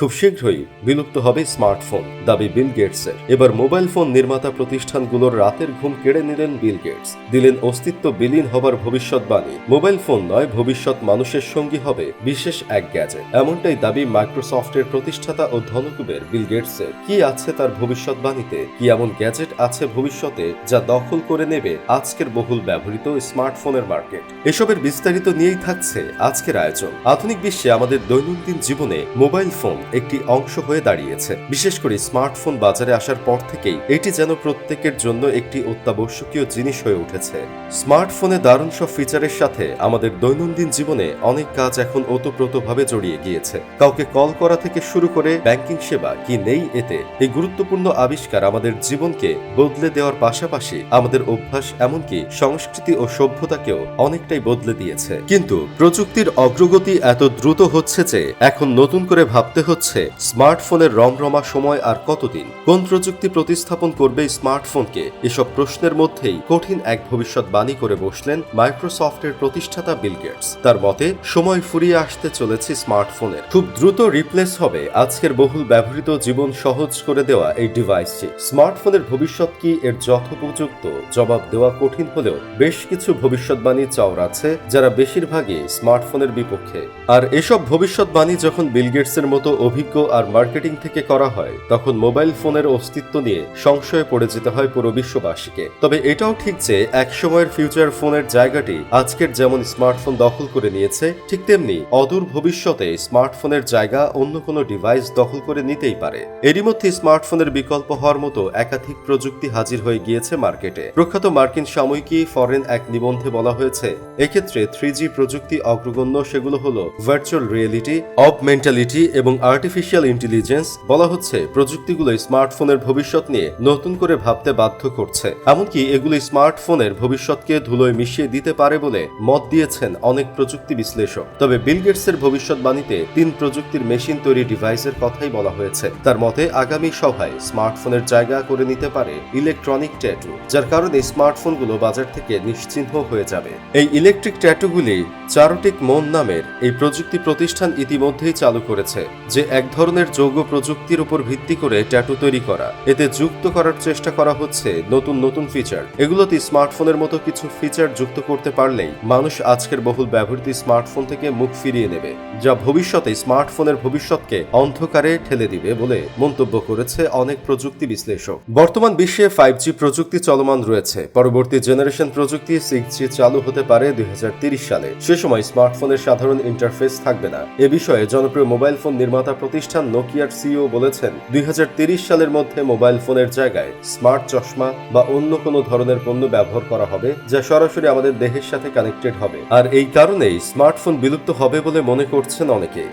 খুব শীঘ্রই বিলুপ্ত হবে স্মার্টফোন, দাবি বিল গেটসের। এবার মোবাইল ফোন নির্মাতা প্রতিষ্ঠানগুলোর রাতের ঘুম কেড়ে নিলেন বিল গেটস। দিলেন অস্তিত্ব বিলীন হবার ভবিষ্যৎবাণী। মোবাইল ফোন নয়, ভবিষ্যৎ মানুষের সঙ্গী হবে বিশেষ এক গ্যাজেট। এমনটাই দাবি মাইক্রোসফটের প্রতিষ্ঠাতা ও ধনকুবের বিল গেটসের। কি আছে তার ভবিষ্যৎবাণীতে? কি এমন গ্যাজেট আছে ভবিষ্যতে যা দখল করে নেবে আজকের বহুল ব্যবহৃত স্মার্টফোনের মার্কেট? এসবের বিস্তারিত নিয়েই থাকছে আজকের আয়োজন। আধুনিক বিশ্বে আমাদের দৈনন্দিন জীবনে মোবাইল ফোন একটি অংশ হয়ে দাঁড়িয়েছে। বিশেষ করে স্মার্টফোন বাজারে আসার পর থেকেই এটি যেন প্রত্যেকের জন্য একটি অত্যাবশ্যকীয় জিনিস হয়ে উঠেছে। স্মার্টফোনে দারুণ সব ফিচারের সাথে আমাদের দৈনন্দিন জীবনে অনেক কাজ এখন ওতপ্রোতভাবে জড়িয়ে গিয়েছে। কাউকে কল করা থেকে শুরু করে ব্যাংকিং সেবা কি নেই এতে এই গুরুত্বপূর্ণ আবিষ্কার আমাদের জীবনকে বদলে দেওয়ার পাশাপাশি আমাদের অভ্যাস এমনকি সংস্কৃতি ও সভ্যতাকেও অনেকটাই বদলে দিয়েছে। কিন্তু প্রযুক্তির অগ্রগতি এত দ্রুত হচ্ছে যে এখন নতুন করে ভাবতে হচ্ছে স্মার্টফোনের রমরমা সময় আর কতদিন? কোন প্রযুক্তি প্রতিস্থাপন করবে স্মার্টফোনকে? এসব প্রশ্নের মধ্যেই কঠিন এক ভবিষ্যৎবাণী করে বসলেন মাইক্রোসফটের প্রতিষ্ঠাতা বিল গেটস। তার মতে, সময় ফুরিয়ে আসতে চলেছে স্মার্টফোনের। খুব দ্রুত রিপ্লেস হবে আজকের বহুল ব্যবহৃত জীবন সহজ করে দেওয়া এই ডিভাইসটি। স্মার্টফোনের ভবিষ্যৎ কি এর যথোপযুক্ত জবাব দেওয়া কঠিন হলেও বেশ কিছু ভবিষ্যৎবাণী চাওর আছে যারা বেশিরভাগই স্মার্টফোনের বিপক্ষে। আর এসব ভবিষ্যৎবাণী যখন বিল গেটসের মতো অভিজ্ঞ আর মার্কেটিং থেকে করা হয়, তখন মোবাইল ফোনের অস্তিত্ব নিয়ে সংশয়ে পড়ে যেতে হয় পুরো বিশ্ববাসীকে। তবে এটাও ঠিক যে, একসময়ের ফিউচার ফোনের জায়গাটি আজকের যেমন স্মার্টফোন দখল করে নিয়েছে, ঠিক তেমনি অদূর ভবিষ্যতে স্মার্টফোনের জায়গা অন্য কোনো ডিভাইস দখল করে নিতেই পারে। এরই মধ্যে স্মার্টফোনের বিকল্প হওয়ার মতো একাধিক প্রযুক্তি হাজির হয়ে গিয়েছে মার্কেটে। প্রখ্যাত মার্কিন সাময়িকী ফরেন এক নিবন্ধে বলা হয়েছে, এক্ষেত্রে থ্রি প্রযুক্তি অগ্রগণ্য সেগুলো হলো ভার্চুয়াল রিয়েলিটি অবমেন্টালিটি এবং আর্টিফিশিয়াল ইন্টেলিজেন্স বলা হচ্ছে প্রযুক্তিগুলো স্মার্টফোনের ভবিষ্যৎ নিয়ে নতুন করে ভাবতে বাধ্য করছে। এমনকি এগুলি স্মার্টফোনের ভবিষ্যৎকে ধুলোয় মিশিয়ে দিতে পারে বলে মত দিয়েছেন অনেক প্রযুক্তি বিশ্লেষক। তবে বিল গেটসের ভবিষ্যৎবাণীতে তিন প্রযুক্তির মেশিন তৈরি ডিভাইসের কথাই বলা হয়েছে। তার মতে, আগামী সভায় স্মার্টফোনের জায়গা করে নিতে পারে ইলেকট্রনিক ট্যাটু, যার কারণে স্মার্টফোনগুলো বাজার থেকে নিশ্চিহ্ন হয়ে যাবে। এই ইলেকট্রিক ট্যাটুগুলি চারোটিক মন নামের এই প্রযুক্তি প্রতিষ্ঠান ইতিমধ্যেই চালু করেছে, যে এক ধরনের যৌগ প্রযুক্তির উপর ভিত্তি করে ট্যাটু তৈরি করা। এতে যুক্ত করার চেষ্টা করা হচ্ছে নতুন নতুন ফিচার। এগুলোতে স্মার্টফোনের মতো কিছু ফিচার যুক্ত করতে পারলেই মানুষ আজকের বহুল ব্যবহৃত স্মার্টফোন থেকে মুখ ফিরিয়ে নেবে, যা ভবিষ্যতে স্মার্টফোনের ভবিষ্যৎকে অন্ধকারে ঠেলে দিবে বলে মন্তব্য করেছে অনেক প্রযুক্তি বিশ্লেষক। বর্তমান বিশ্বে ফাইভ জি প্রযুক্তি চলমান রয়েছে। পরবর্তী জেনারেশন প্রযুক্তি সিক্স জি চালু হতে পারে দুই সালে। সে সময় স্মার্টফোনের সাধারণ ইন্টারফেস থাকবে না। এ বিষয়ে জনপ্রিয় মোবাইল ফোন নির্মাতা প্রতিষ্ঠান নোকিয়ার সিইও বলেছেন, দুই সালের মধ্যে মোবাইল ফোনের জায়গায় স্মার্ট চশমা বা অন্য কোনো ধরনের পণ্য ব্যবহার করা হবে, যা সরাসরি আমাদের দেহের সাথে কানেক্টেড হবে। আর এই কারণেই স্মার্টফোন বিলুপ্ত হবে বলে মনে করছেন অনেকে